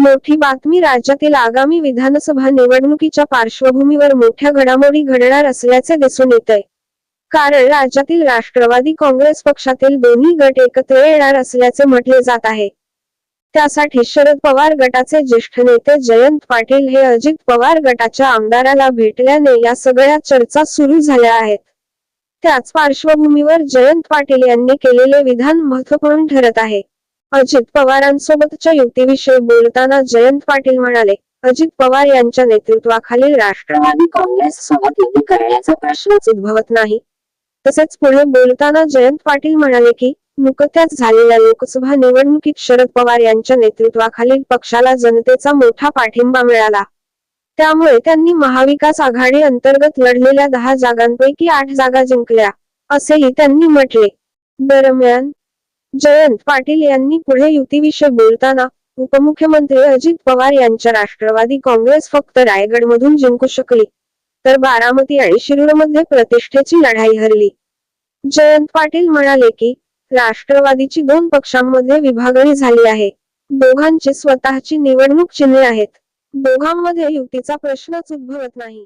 मोठी बातमी राज्यातील आगामी विधानसभा निवडणुकीच्या पार्श्वभूमीवर मोठ्या घडामोडी घडणार असल्याचे दिसून येतंय. कारण राज्यातील राष्ट्रवादी काँग्रेस पक्षातील दोन्ही गट एकत्र येणार असल्याचे म्हटले जात आहे. त्यासाठी शरद पवार गटाचे ज्येष्ठ नेते जयंत पाटील हे अजित पवार गटाच्या आमदाराला भेटल्याने या सगळ्या चर्चा सुरू झाल्या आहेत. त्याच पार्श्वभूमीवर जयंत पाटील यांनी केलेले विधान महत्त्वपूर्ण ठरत आहे. अजित पवारांसोबतच्या युतीविषयी बोलताना जयंत पाटील म्हणाले अजित पवार यांच्या नेतृत्वाखालील राष्ट्रवादी काँग्रेस सोबत युती करण्याचा प्रश्नच उद्भवत नाही. तसेच पुढे बोलताना जयंत पाटील म्हणाले की नुकत्याच झालेल्या लोकसभा निवडणुकीत शरद पवार यांच्या नेतृत्वाखालील पक्षाला जनतेचा मोठा पाठिंबा मिळाला. त्यामुळे त्यांनी महाविकास आघाडी अंतर्गत लढलेल्या दहा जागांपैकी आठ जागा जिंकल्या असेही त्यांनी म्हटले. दरम्यान जयंत पाटील यांनी पुढे युतीविषयी बोलताना उपमुख्यमंत्री अजित पवार यांच्या राष्ट्रवादी काँग्रेस फक्त रायगडमधून जिंकू शकली तर बारामती आणि शिरूरमध्ये प्रतिष्ठेची लढाई हरली. जयंत पाटील म्हणाले की राष्ट्रवादीची दोन पक्षांमध्ये विभागणी झाली आहे. दोघांची स्वतःची निवडणूक चिन्हे आहेत. दोघांमध्ये युतीचा प्रश्नच उद्भवत नाही.